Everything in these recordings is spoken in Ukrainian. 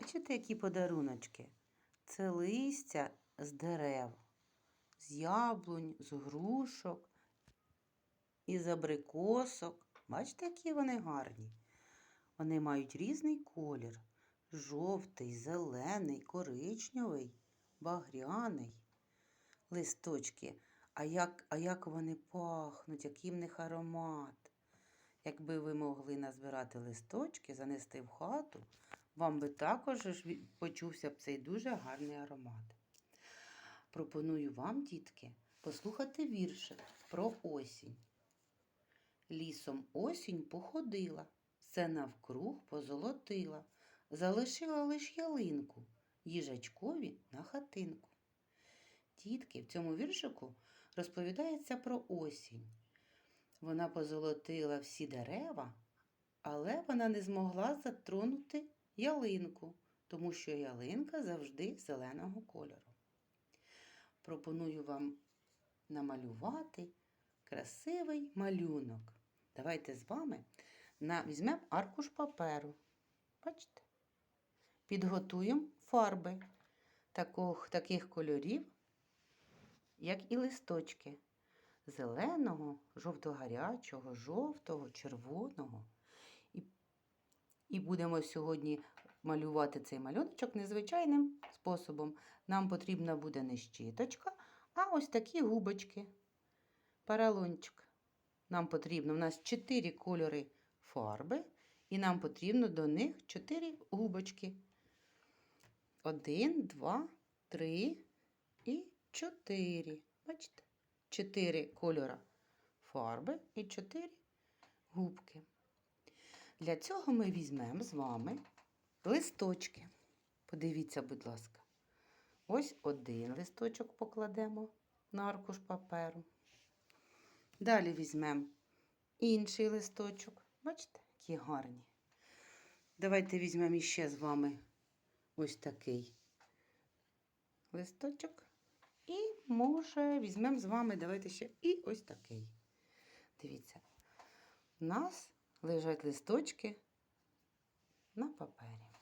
Бачите, які подаруночки? Це листя з дерев, з яблунь, з грушок і з абрикосок. Бачите, які вони гарні? Вони мають різний колір: жовтий, зелений, коричневий, багряний. Листочки. А як, а як вони пахнуть, який в них аромат. Якби ви могли назбирати листочки, занести в хату, вам би також почувся б цей дуже гарний аромат. Пропоную вам, дітки, послухати віршик про осінь. Лісом осінь походила, все навкруг позолотила, залишила лиш ялинку, їжачкові на хатинку. Дітки, в цьому віршику розповідається про осінь. Вона позолотила всі дерева, але вона не змогла затронути ялинку, тому що ялинка завжди зеленого кольору. Пропоную вам намалювати красивий малюнок. Давайте з вами на, візьмемо аркуш паперу. Бачите? Підготуємо фарби таких, таких кольорів, як і листочки зеленого, жовто-гарячого, жовтого, червоного. І, будемо сьогодні малювати цей малюночок незвичайним способом. Нам потрібна буде не щіточка, а ось такі губочки. Паралончик. Нам потрібно, у нас 4 кольори фарби, і нам потрібно до них 4 губочки. Один, два, три і чотири. Бачите? Чотири кольора фарби і чотири губки. Для цього ми візьмемо з вами листочки. Подивіться, будь ласка. Ось один листочок покладемо на аркуш паперу. Далі візьмемо інший листочок. Бачите, які гарні. Давайте візьмемо іще з вами ось такий листочок. І, може, візьмемо з вами, давайте ще і ось такий. Дивіться, у нас лежать листочки на папері.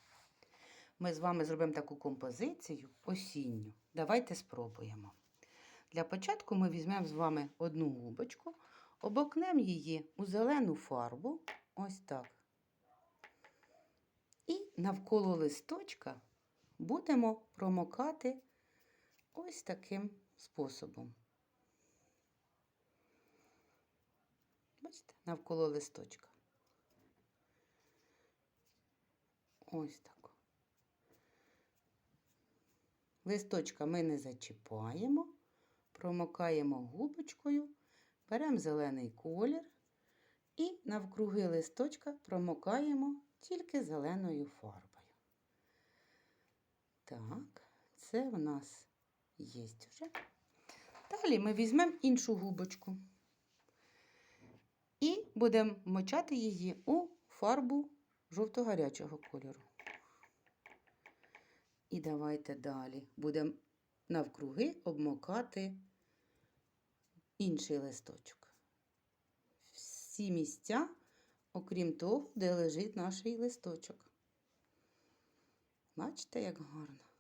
Ми з вами зробимо таку композицію осінню. Давайте спробуємо. Для початку ми візьмемо з вами одну губочку, обокнемо її у зелену фарбу, ось так. І навколо листочка будемо промокати ось таким способом. Бачите, навколо листочка. Ось так. Листочка ми не зачіпаємо, промокаємо губочкою, беремо зелений колір і навкруги листочка промокаємо тільки зеленою фарбою. Так, це в нас є вже. Далі ми візьмемо іншу губочку і будемо мочати її у фарбу жовто-гарячого кольору. І давайте далі будемо навкруги обмокати інший листочок. Всі місця, окрім того, де лежить наш листочок. Бачите, як гарно.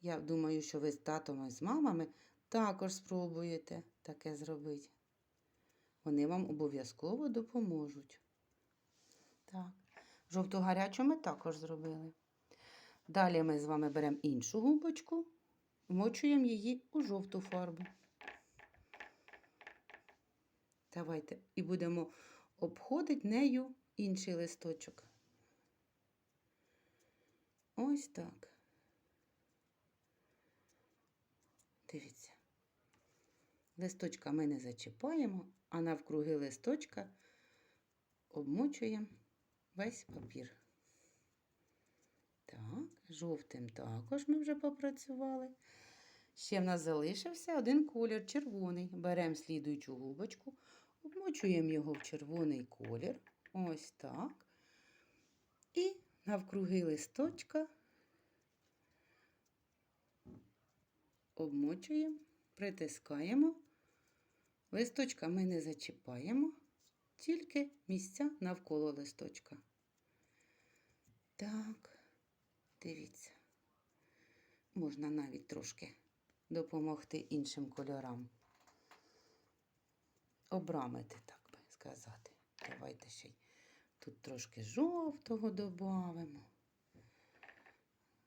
Я думаю, що ви з татом і з мамами також спробуєте таке зробити. Вони вам обов'язково допоможуть. Так, жовто-гарячу ми також зробили. Далі ми з вами беремо іншу губочку, вмочуємо її у жовту фарбу. Давайте і будемо обходити нею інший листочок. Ось так. Дивіться. Листочка ми не зачіпаємо, а навкруги листочка обмочуємо весь папір. Так, жовтим також ми вже попрацювали. Ще в нас залишився один колір червоний. Беремо слідуючу губочку, обмочуємо його в червоний колір. Ось так. І навкруги листочка обмочуємо, притискаємо. Листочка ми не зачіпаємо, тільки місця навколо листочка. Так, дивіться. Можна навіть трошки допомогти іншим кольорам. Обрамити, так би сказати. Давайте ще й тут трошки жовтого додамо,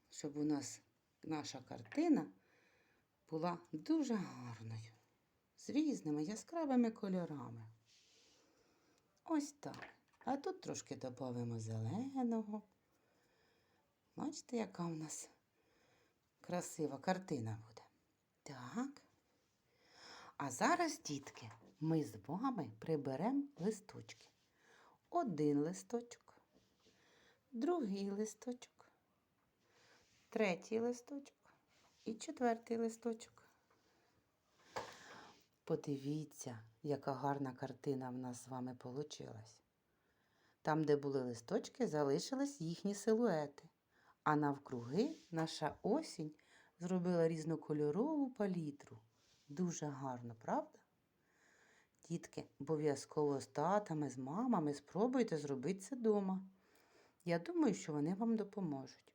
щоб у нас наша картина була дуже гарною, з різними яскравими кольорами. Ось так. А тут трошки додамо зеленого. Бачите, яка у нас красива картина буде. Так. А зараз, дітки, ми з вами приберемо листочки. Один листочок, другий листочок, третій листочок і четвертий листочок. Подивіться, яка гарна картина в нас з вами вийшла. Там, де були листочки, залишились їхні силуети. А навкруги наша осінь зробила різнокольорову палітру. Дуже гарно, правда? Дітки, обов'язково з татами, з мамами спробуйте зробити це вдома. Я думаю, що вони вам допоможуть.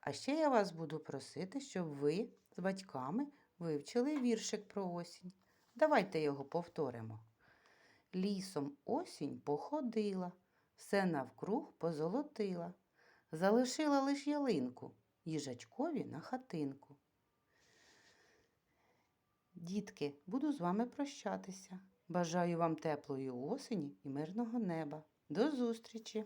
А ще я вас буду просити, щоб ви з батьками вивчили віршик про осінь. Давайте його повторимо. Лісом осінь походила, все навкруг позолотила, залишила лиш ялинку їжачкові на хатинку. Дітки, буду з вами прощатися. Бажаю вам теплої осені і мирного неба. До зустрічі!